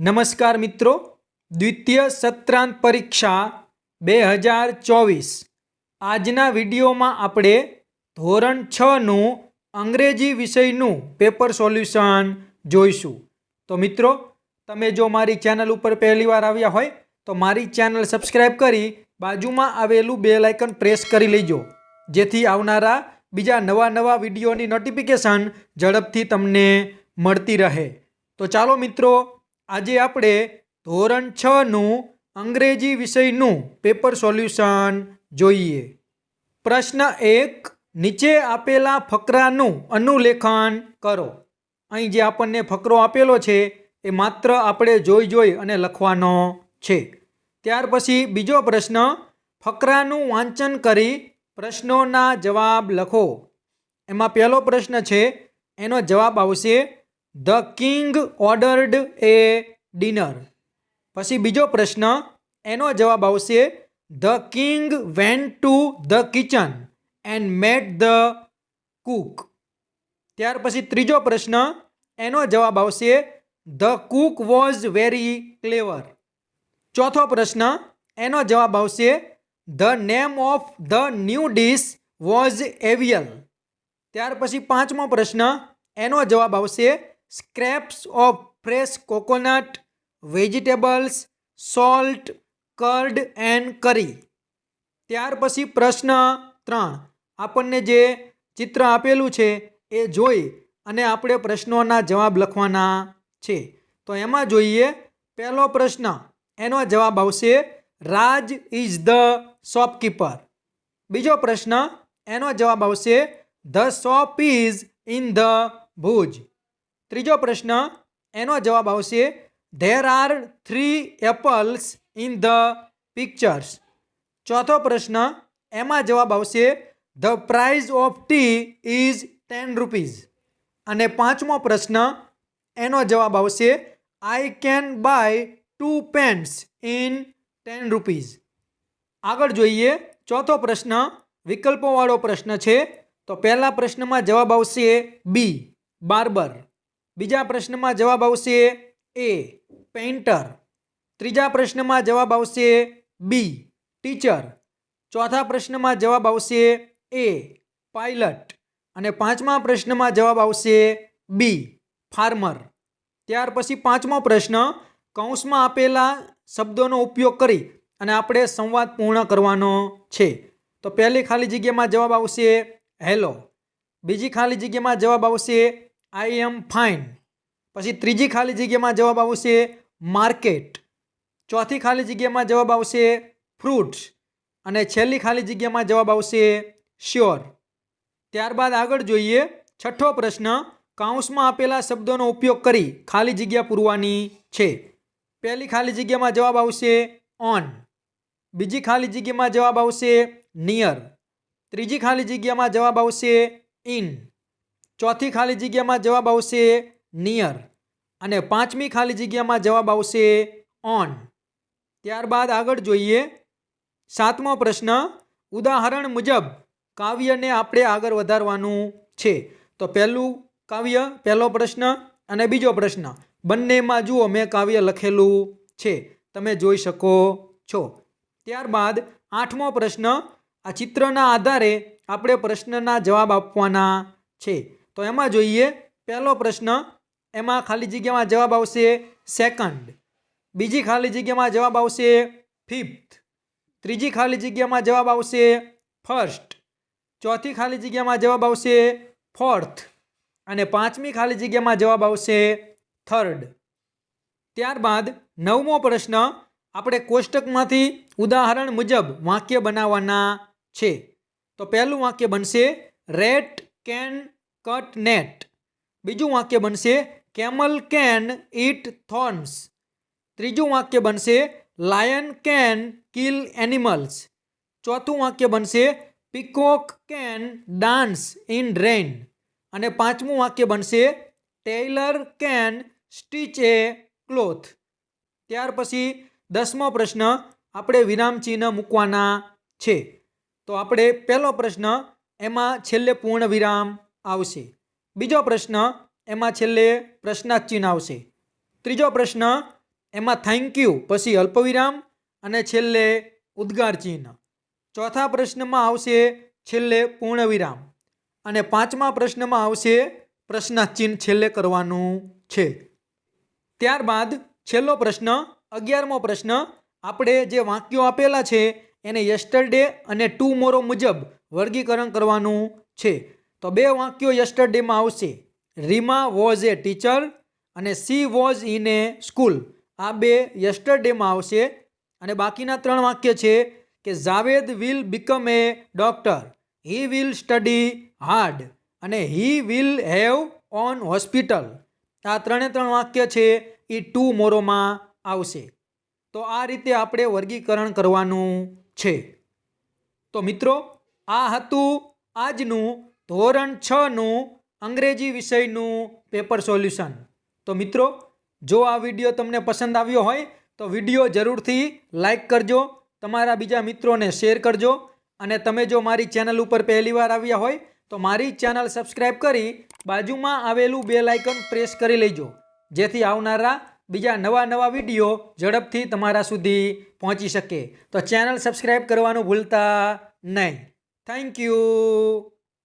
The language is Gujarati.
નમસ્કાર મિત્રો. દ્વિતીય સત્રાંત પરીક્ષા બે હજાર ચોવીસ. આજના વિડીયોમાં આપણે ધોરણ છનું અંગ્રેજી વિષયનું પેપર સોલ્યુશન જોઈશું. તો મિત્રો, તમે જો મારી ચેનલ ઉપર પહેલીવાર આવ્યા હોય, તો મારી ચેનલ સબસ્ક્રાઈબ કરી બાજુમાં આવેલું બે લાઇકન પ્રેસ કરી લેજો. જેથી આવનારા બીજા નવા નવા વિડીયોની નોટિફિકેશન ઝડપથી તમને મળતી રહે. તો ચાલો મિત્રો આજે આપણે ધોરણ છનું અંગ્રેજી વિષયનું પેપર સોલ્યુશન જોઈએ. પ્રશ્ન એક, નીચે આપેલા ફકરાનું અનુલેખન કરો. અહીં જે આપણને ફકરો આપેલો છે, એ માત્ર આપણે જોઈ જોઈ અને લખવાનો છે. ત્યાર પછી બીજો પ્રશ્ન, ફકરાનું વાંચન કરી પ્રશ્નોના જવાબ લખો. એમાં પહેલો પ્રશ્ન છે, એનો જવાબ આવશે the king ordered a dinner. પછી બીજો પ્રશ્ન, એનો જવાબ આવશે, the king went to the kitchen and met the cook. ત્યાર પછી ત્રીજો પ્રશ્ન, એનો જવાબ આવશે, the cook was very clever. ચોથો પ્રશ્ન, એનો જવાબ આવશે, the name of the new dish was avial. ત્યાર પછી પાંચમો પ્રશ્ન, એનો જવાબ આવશે scraps of fresh coconut vegetables salt curd and curry ત્યાર પછી પ્રશ્ન ત્રણ. આપણને જે ચિત્ર આપેલું છે એ જોઈ અને આપણે પ્રશ્નોના જવાબ લખવાના છે. તો એમાં જોઈએ, પહેલો પ્રશ્ન. એનો જવાબ આવશે, રાજ ઇઝ ધ શોપકીપર બીજો પ્રશ્ન, એનો જવાબ આવશે the shop is in the Bhuj. ત્રીજો પ્રશ્ન, એનો જવાબ આવશે there are three apples in the pictures ચોથો પ્રશ્ન, એમાં જવાબ આવશે the price of tea is ten rupees અને પાંચમો પ્રશ્ન, એનો જવાબ આવશે I can buy two pants in ten rupees આગળ જોઈએ, ચોથો પ્રશ્ન, વિકલ્પોવાળો પ્રશ્ન છે, તો પહેલા પ્રશ્નમાં જવાબ આવશે બી, બાર્બર. બીજા પ્રશ્નમાં જવાબ આવશે એ પેઇન્ટર ત્રીજા પ્રશ્નમાં જવાબ આવશે બી ટીચર ચોથા પ્રશ્નમાં જવાબ આવશે એ પાયલટ અને પાંચમા પ્રશ્નમાં જવાબ આવશે બી ફાર્મર ત્યાર પછી પાંચમો પ્રશ્ન, કૌંસમાં આપેલા શબ્દોનો ઉપયોગ કરી અને આપણે સંવાદ પૂર્ણ કરવાનો છે. તો પહેલી ખાલી જગ્યામાં જવાબ આવશે હેલો બીજી ખાલી જગ્યામાં જવાબ આવશે આઈ એમ ફાઇન પછી ત્રીજી ખાલી જગ્યામાં જવાબ આવશે માર્કેટ ચોથી ખાલી જગ્યામાં જવાબ આવશે ફ્રૂટ્સ અને છેલ્લી ખાલી જગ્યામાં જવાબ આવશે શ્યોર ત્યારબાદ આગળ જોઈએ છઠ્ઠો પ્રશ્ન કાઉન્સમાં આપેલા શબ્દોનો ઉપયોગ કરી ખાલી જગ્યા પૂરવાની છે. પહેલી ખાલી જગ્યામાં જવાબ આવશે ઓન બીજી ખાલી જગ્યામાં જવાબ આવશે નિયર ત્રીજી ખાલી જગ્યામાં જવાબ આવશે ઇન ચોથી ખાલી જગ્યામાં જવાબ આવશે નિયર અને પાંચમી ખાલી જગ્યામાં જવાબ આવશે ઓન ત્યારબાદ આગળ જોઈએ સાતમો પ્રશ્ન, ઉદાહરણ મુજબ કાવ્યને આપણે આગળ વધારવાનું છે. તો પહેલું કાવ્ય, પહેલો પ્રશ્ન અને બીજો પ્રશ્ન. બંનેમાં જુઓ, મેં કાવ્ય લખેલું છે. તમે જોઈ શકો છો. ત્યારબાદ આઠમો પ્રશ્ન, આ ચિત્રના આધારે આપણે પ્રશ્નના જવાબ આપવાના છે. તો એમાં જોઈએ, પહેલો પ્રશ્ન, એમાં ખાલી જગ્યામાં જવાબ આવશે સેકન્ડ બીજી ખાલી જગ્યામાં જવાબ આવશે ફિફ્થ ત્રીજી ખાલી જગ્યામાં જવાબ આવશે ફર્સ્ટ ચોથી ખાલી જગ્યામાં જવાબ આવશે ફોર્થ અને પાંચમી ખાલી જગ્યામાં જવાબ આવશે થર્ડ ત્યારબાદ નવમો પ્રશ્ન, આપણે કોષ્ટકમાંથી ઉદાહરણ મુજબ વાક્ય બનાવવાના છે. તો પહેલું વાક્ય બનશે, રેટ કેન કટ નેટ બીજું વાક્ય બનશે કેમલ કેન ઇટ થોર્ન્સ ત્રીજું વાક્ય બનશે લાયન કેન કિલ એનિમલ્સ. ચોથું વાક્ય બનશે peacock can dance in rain અને પાંચમું વાક્ય બનશે tailor can stitch a cloth. ત્યાર પછી દસમો પ્રશ્ન આપણે વિરામચિહ્ન મૂકવાના છે. તો આપણે પહેલો પ્રશ્ન, એમાં છેલ્લે પૂર્ણ વિરામ. આવશે. બીજો પ્રશ્ન, એમાં છેલ્લે પ્રશ્નાર્થ ચિહ્ન આવશે. ત્રીજો પ્રશ્ન, એમાં થેન્ક યુ પછી અલ્પવિરામ અને છેલ્લે ઉદ્ગાર ચિહ્ન ચોથા પ્રશ્નમાં આવશે છેલ્લે પૂર્ણવિરામ અને પાંચમા પ્રશ્નમાં આવશે પ્રશ્નાર્થ છેલ્લે કરવાનું છે. ત્યારબાદ છેલ્લો પ્રશ્ન, અગિયારમો પ્રશ્ન, આપણે જે વાક્યો આપેલા છે એને યસ્ટરડે અને ટુ મોરો મુજબ વર્ગીકરણ કરવાનું છે. તો બે વાક્યો યસ્ટરડેમાં આવશે. રીમા વોઝ એ ટીચર અને she was in a school. આ બે યસ્ટરડેમાં આવશે અને બાકીના ત્રણ વાક્ય છે કે Javed will become a doctor. He will study hard અને he will have on hospital. આ ત્રણે ત્રણ વાક્ય છે એ ટુ મોરોમાં આવશે. તો આ રીતે આપણે વર્ગીકરણ કરવાનું છે. તો મિત્રો, આ હતું આજનું ધોરણ છનું અંગ્રેજી વિષયનું પેપર સોલ્યુશન તો મિત્રો, જો આ વીડિયો તમને પસંદ આવ્યો હોય, તો વીડિયો જરૂરથી લાઈક કરજો, તમારા બીજા મિત્રોને શેર કરજો, અને તમે જો મારી ચેનલ ઉપર પહેલીવાર આવ્યા હોય, તો મારી ચેનલ સબસ્ક્રાઈબ કરી બાજુમાં આવેલું બે લાઇકન પ્રેસ કરી લેજો, જેથી આવનારા બીજા નવા નવા વીડિયો ઝડપથી તમારા સુધી પહોંચી શકે. તો ચેનલ સબસ્ક્રાઈબ કરવાનું ભૂલતા નહીં. Thank you